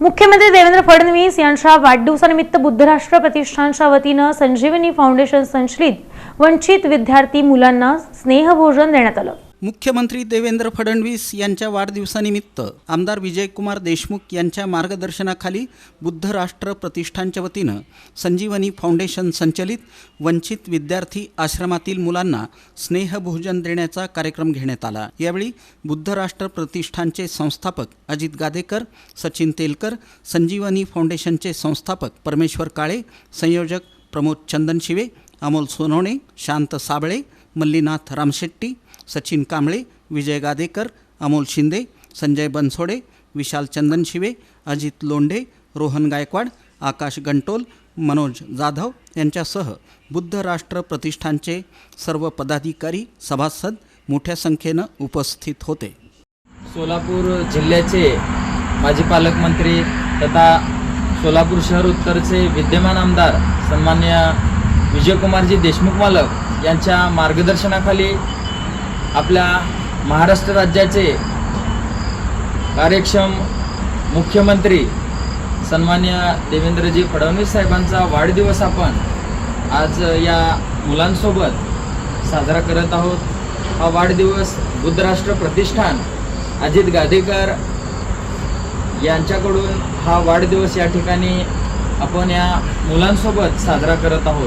मुख्यमंत्री देवेंद्र फडणवीस यांच्या वाढदिवसानिमित्त बुद्धराष्ट्र प्रतिष्ठानच्या वतीनं संजीवनी फाउंडेशन संचलित वंचित विद्यार्थी मुलांना स्नेहभोजन देण्यात आलं. मुख्यमंत्री देवेंद्र फडणवीस यांच्या वाढदिवसानिमित्त आमदार विजयकुमार देशमुख यांच्या मार्गदर्शनाखाली बुद्ध राष्ट्र प्रतिष्ठानच्या वतीनं संजीवनी फाउंडेशन संचलित वंचित विद्यार्थी आश्रमातील मुलांना स्नेहभोजन देण्याचा कार्यक्रम घेण्यात आला. यावेळी बुद्ध राष्ट्र प्रतिष्ठानचे संस्थापक अजित गादेकर सचिन तेलकर संजीवनी फाउंडेशनचे संस्थापक परमेश्वर काळे संयोजक प्रमोद चंदन शिवे अमोल सोनवणे शांत साबळे मल्लीनाथ रामशेट्टी सचिन कांबळे विजय गादेकर अमोल शिंदे संजय बनसोडे विशाल चंदनशिवे अजित लोंढे रोहन गायकवाड आकाश गंटोल मनोज जाधव यांच्यासह बुद्ध राष्ट्र प्रतिष्ठानचे सर्व पदाधिकारी सभासद मोठ्या संख्येनं उपस्थित होते. सोलापूर जिल्ह्याचे माजी पालकमंत्री तथा सोलापूर शहर उत्तरचे विद्यमान आमदार सन्मान्य विजयकुमारजी देशमुख मालक यांच्या मार्गदर्शनाखाली आपल्या महाराष्ट्र राज्याचे कार्यक्षम मुख्यमंत्री सन्मान्य देवेंद्रजी फडणवीस साहेबांचा वाढदिवस आपण आज या मुलांसोबत साजरा करत आहोत. हा वाढदिवस बुद्धराष्ट्र प्रतिष्ठान अजित गादेकर यांच्याकडून हा वाढदिवस या ठिकाणी आपण या मुलांसोबत साजरा करत आहोत.